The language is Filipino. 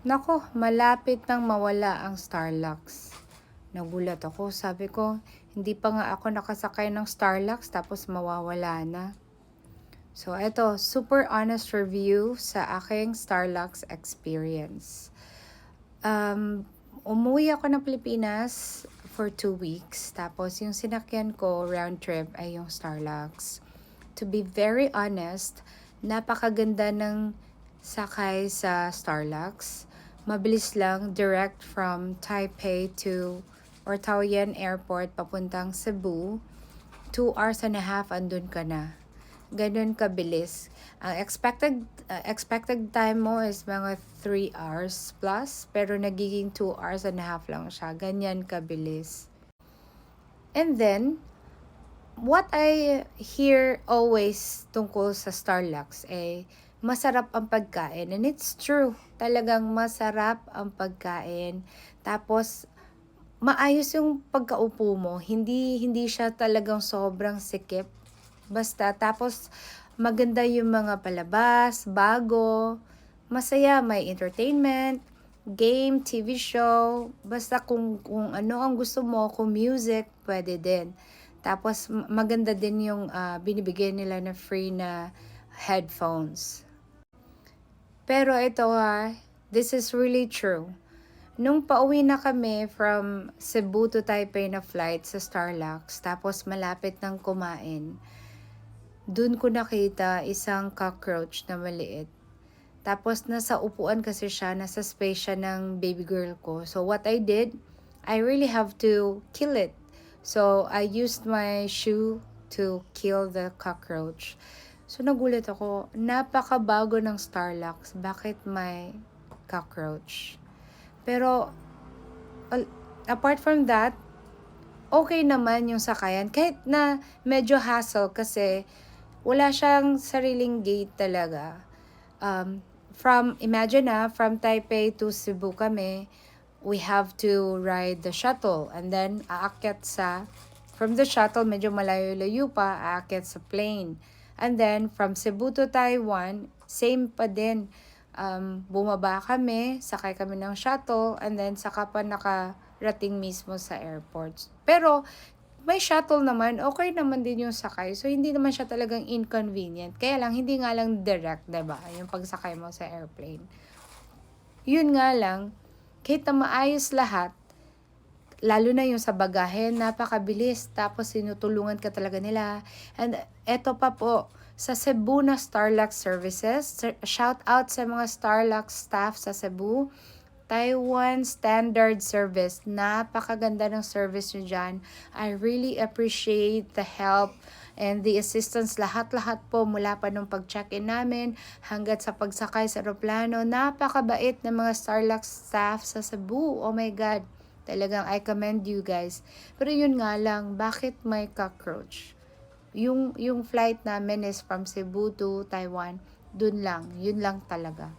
Nako, malapit nang mawala ang Starlux. Nagulat ako, sabi ko, hindi pa nga ako nakasakay ng Starlux tapos mawawala na. So, eto, super honest review sa aking Starlux experience. Um, umuwi ako ng Pilipinas for two weeks. Tapos, yung sinakyan ko round trip ay yung Starlux. To be very honest, napakaganda ng sakay sa Starlux. Mabilis lang, direct from Taipei to or Taoyuan Airport papuntang Cebu. Two hours and a half andun ka na. Ganun kabilis. Ang expected uh, expected time mo is mga 3 hours plus, pero nagiging 2 hours and a half lang siya. Ganyan kabilis. And then, what I hear always tungkol sa Starlux ay masarap ang pagkain. And it's true. Talagang masarap ang pagkain. Tapos, maayos yung pagkaupo mo. Hindi, hindi siya talagang sobrang sikip. Basta, tapos, maganda yung mga palabas, bago, masaya, may entertainment, game, TV show, basta kung, kung ano ang gusto mo, kung music, pwede din. Tapos, maganda din yung ah, binibigay nila na free na headphones. Pero ito ha, this is really true. Nung pauwi na kami from Cebu to Taipei na flight sa Starlux, tapos malapit ng kumain, dun ko nakita isang cockroach na maliit. Tapos nasa upuan kasi siya, nasa space siya ng baby girl ko. So what I did, I really have to kill it. So I used my shoe to kill the cockroach. So nagulat ako, napakabago ng Starlux. Bakit may cockroach? Pero apart from that, okay naman yung sakayan. Kahit na medyo hassle kasi wala siyang sariling gate talaga. Um, from, imagine na, from Taipei to Cebu kami, we have to ride the shuttle. And then, aakyat sa, from the shuttle, medyo malayo-layo pa, aakyat sa plane. And then, from Cebu to Taiwan, same pa din. Um, bumaba kami, sakay kami ng shuttle, and then saka pa nakarating mismo sa airport. Pero, may shuttle naman, okay naman din yung sakay. So, hindi naman siya talagang inconvenient. Kaya lang, hindi nga lang direct, 'di ba Yung pagsakay mo sa airplane. Yun nga lang, kahit na maayos lahat, lalo na yung sa bagahe, napakabilis. Tapos sinutulungan ka talaga nila. And eto pa po, sa Cebu na Starlux Services, shout out sa mga Starlux staff sa Cebu. Taiwan Standard Service. Napakaganda ng service nyo dyan. I really appreciate the help and the assistance lahat-lahat po mula pa nung pag-check-in namin hanggat sa pagsakay sa aeroplano. Napakabait ng mga Starlux staff sa Cebu. Oh my God. Talagang I commend you guys. Pero yun nga lang, bakit may cockroach? Yung, yung flight namin is from Cebu to Taiwan. Dun lang. Yun lang talaga.